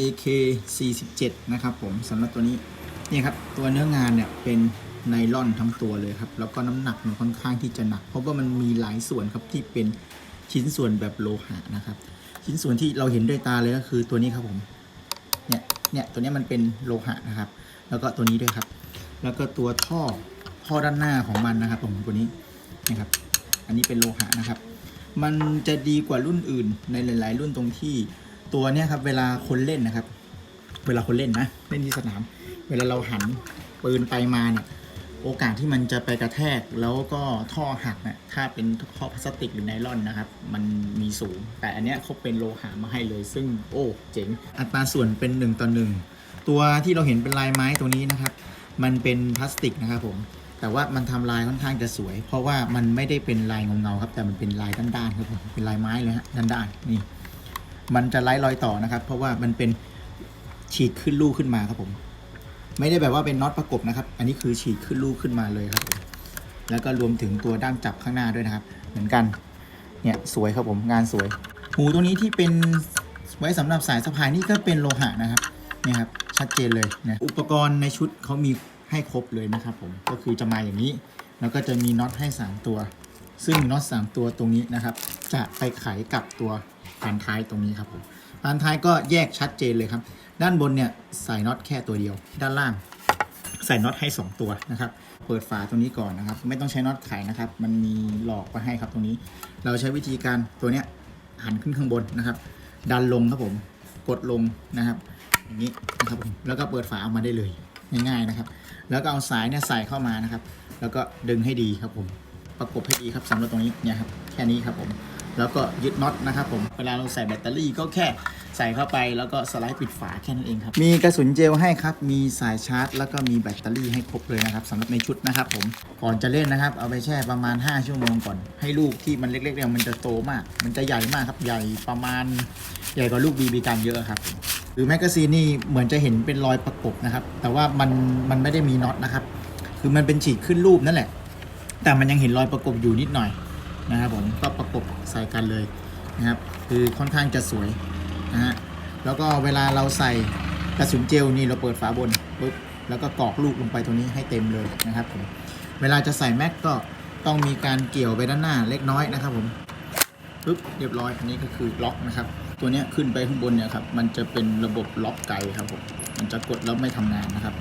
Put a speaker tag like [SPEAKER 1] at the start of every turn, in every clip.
[SPEAKER 1] AK 47นะครับผมสำหรับตัวนี้นี่ครับตัวเนื้องานเนี่ยเป็นไนลอนทั้งตัวเลยครับแล้วก็น้ำหนักมันค่อนข้างที่จะหนัก เพราะว่ามันมีหลายส่วนครับที่เป็นชิ้นส่วนแบบโลหะนะครับ ชิ้นส่วนที่เราเห็นด้วยตาเลยก็คือตัวนี้ครับผมเนี่ยเนี่ยตัวนี้มันเป็นโลหะนะครับ แล้วก็ตัวนี้ด้วยครับ แล้วก็ตัวท่อท่อด้านหน้าของมันนะครับผมตัวนี้นะครับ อันนี้เป็นโลหะนะครับ มันจะดีกว่ารุ่นอื่นในหลาย ๆ รุ่นตรงที่ ตัวเนี้ยครับ เวลาคนเล่นนะครับ เวลาคนเล่นนะเล่นที่สนาม เวลาเราหันปืนไปมาเนี่ยโอกาสที่มันจะไปกระแทกแล้วก็ท่อหักเนี่ยถ้าเป็นท่อพลาสติกหรือไนลอนนะครับ มันมีสูง แต่อันเนี้ยเขาเป็นโลหะมาให้เลย ซึ่งโอ้เจ๋ง อัตราส่วนเป็น1ต่อ1ตัวที่เราเห็นเป็นลายไม้ตัวนี้นะครับ มันเป็นพลาสติกนะครับผมแต่ว่ามันทำลายค่อนข้างจะสวย เพราะว่ามันไม่ได้เป็นลายเงาๆครับ แต่มันเป็นลายด้านๆครับผมเป็นลายไม้เลยฮะด้านๆนี่ มันจะไล่รอยต่อนะครับ เพราะว่ามันเป็นฉีกขึ้นลูกขึ้นมาครับผม ไม่ได้แบบว่าเป็นน็อตประกบนะครับ อันนี้คือฉีกขึ้นลูกขึ้นมาเลยครับผมแล้วก็รวมถึงตัวด้ามจับข้างหน้าด้วยนะครับ เหมือนกันเนี่ยสวยครับผมงานสวย หูตัวนี้ที่เป็นไว้สำหรับสายสะพายนี่ก็เป็นโลหะนะครับเนี่ยครับชัดเจนเลยนะอุปกรณ์ในชุดเขามีให้ครบเลยนะครับผมก็คือจะมาอย่างนี้ แล้วก็จะมีน็อตให้ 3 ตัว ซึ่งน็อต3ตัวตรงนี้นะครับ จะไปไขกับตัวพานท้ายตรงนี้ครับผมพานท้ายก็แยกชัดเจนเลยครับ ด้านบนเนี่ยใส่น็อตแค่ตัวเดียว ด้านล่างใส่น็อตให้ 2 ตัวนะครับ เปิดฝาตรงนี้ก่อนนะครับ ไม่ต้องใช้น็อตไขนะครับ มันมีหลอกมาให้ครับตรงนี้ เราใช้วิธีการตัวเนี้ยหันขึ้นข้างบนนะครับ ดันลงครับผม กดลงนะครับ อย่างนี้นะครับผม แล้วก็เปิดฝาออกมาได้เลย ง่ายๆนะครับ แล้วก็เอาสายเนี่ยใส่เข้ามานะครับ แล้วก็ดึงให้ดีครับผม ประกบให้ดีครับสำหรับตรงนี้เนี่ยครับแค่นี้ครับผมแล้วก็ยึดน็อตนะครับผมเวลาเราใส่แบตเตอรี่ก็แค่ใส่เข้าไปแล้วก็สไลด์ปิดฝาแค่นั้นเองครับ มีกระสุนเจลให้ครับ มีสายชาร์จ แล้วก็มีแบตเตอรี่ให้ครบเลยนะครับสำหรับในชุดนะครับผมก่อนจะเล่นนะครับ เอาไปแช่ประมาณ 5 ชั่วโมงก่อน ให้ลูกที่มันเล็กๆเนี่ยมันจะโตมาก มันจะใหญ่มากครับใหญ่ประมาณใหญ่กว่าลูกบีบีกันเยอะครับ หรือแมกกาซีนนี่เหมือนจะเห็นเป็นรอยประกบนะครับแต่ว่ามันมันไม่ได้มีน็อตนะครับคือมันเป็นฉีกขึ้นรูปนั่นแหละ แต่มันยังเห็นรอยประกบอยู่นิดหน่อยนะครับผมก็ประกบใส่กันเลยนะครับ คือค่อนข้างจะสวยนะฮะแล้วก็เวลาเราใส่กระสุนเจลนี่เราเปิดฝาบนปุ๊บแล้วก็กรอกลูกลงไปตรงนี้ให้เต็มเลยนะครับผมเวลาจะใส่แม็กก็ต้องมีการเกี่ยวไปด้านหน้าเล็กน้อยนะครับผมปุ๊บเรียบร้อยอันนี้ก็คือล็อกนะครับ ตัวนี้ขึ้นไปข้างบนเนี่ยครับมันจะเป็นระบบล็อกไกครับผมมันจะกดแล้วไม่ทำงานนะครับ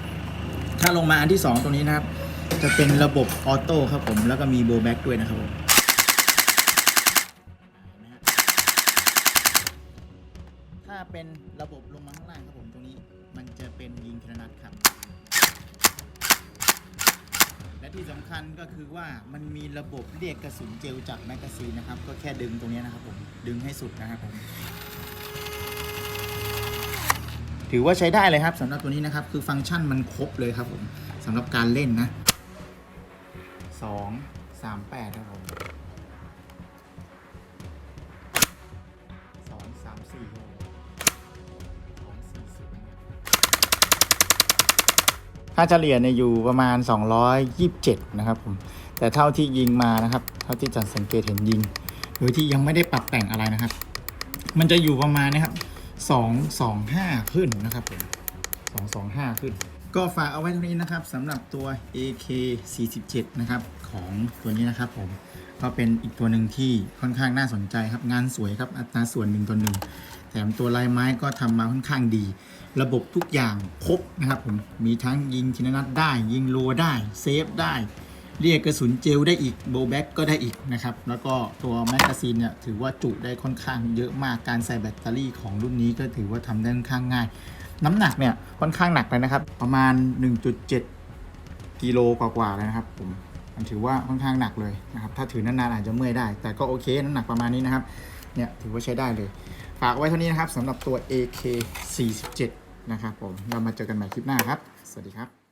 [SPEAKER 1] ถ้าลงมาอันที่ 2ตรงนี้นะครับ จะเป็นระบบออโต้ครับผมแล้วก็มีโบแบ็กด้วยนะครับผมถ้าเป็นระบบลงมาข้างล่างครับผมตรงนี้มันจะเป็นยิงทีละนัดครับและที่สำคัญก็คือว่ามันมีระบบเรียกกระสุนเจลจากแมกกาซีนนะครับ ก็แค่ดึงตรงนี้นะครับผมดึงให้สุดนะครับผมถือว่าใช้ได้เลยครับสำหรับตัวนี้นะครับ คือฟังก์ชันมันครบเลยครับผมสำหรับการเล่นนะ สองสามแปดครับผมสองสามสี่ครับผมสองสี่ศูนย์ค่าเฉลี่ยเนี่ยอยู่ประมาณ 227 นะครับผม แต่เท่าที่ยิงมานะครับ เท่าที่จันสังเกตเห็นยิง โดยที่ยังไม่ได้ปรับแต่งอะไรนะครับ มันจะอยู่ประมาณนะครับสองสองห้าขึ้นนะครับผมสองสองห้าขึ้น ก็ฝากเอาไว้เท่านี้นะครับสำหรับตัว AK 47 นะครับของตัวนี้นะครับผมก็เป็นอีกตัวหนึ่งที่ค่อนข้างน่าสนใจครับงานสวยครับอัตราส่วนหนึ่งต่อหนึ่งแถมตัวลายไม้ก็ทำมาค่อนข้างดี ระบบทุกอย่างครบนะครับผมมีทั้งยิงชินนัดได้ ยิงรัวได้เซฟได้ เรียกกระสุนเจลได้อีกโบแบ็กก็ได้อีกนะครับแล้วก็ตัวแมกกาซีนเนี่ยถือว่าจุได้ค่อนข้างเยอะมากการใส่แบตเตอรี่ของรุ่นนี้ก็ถือว่าทำได้ค่อนข้างง่าย น้ำหนักเนี่ยค่อนข้างหนักเลยนะครับ ประมาณ 1.7กิโลกว่าๆเลยนะครับผมมันถือว่าค่อนข้างหนักเลยนะครับ ถ้าถือนานๆอาจจะเมื่อยได้ แต่ก็โอเคน้ำหนักประมาณนี้นะครับ เนี่ยถือว่าใช้ได้เลย ฝากไว้เท่านี้นะครับสำหรับตัว AK 47 นะครับผม เรามาเจอกันใหม่คลิปหน้าครับ สวัสดีครับ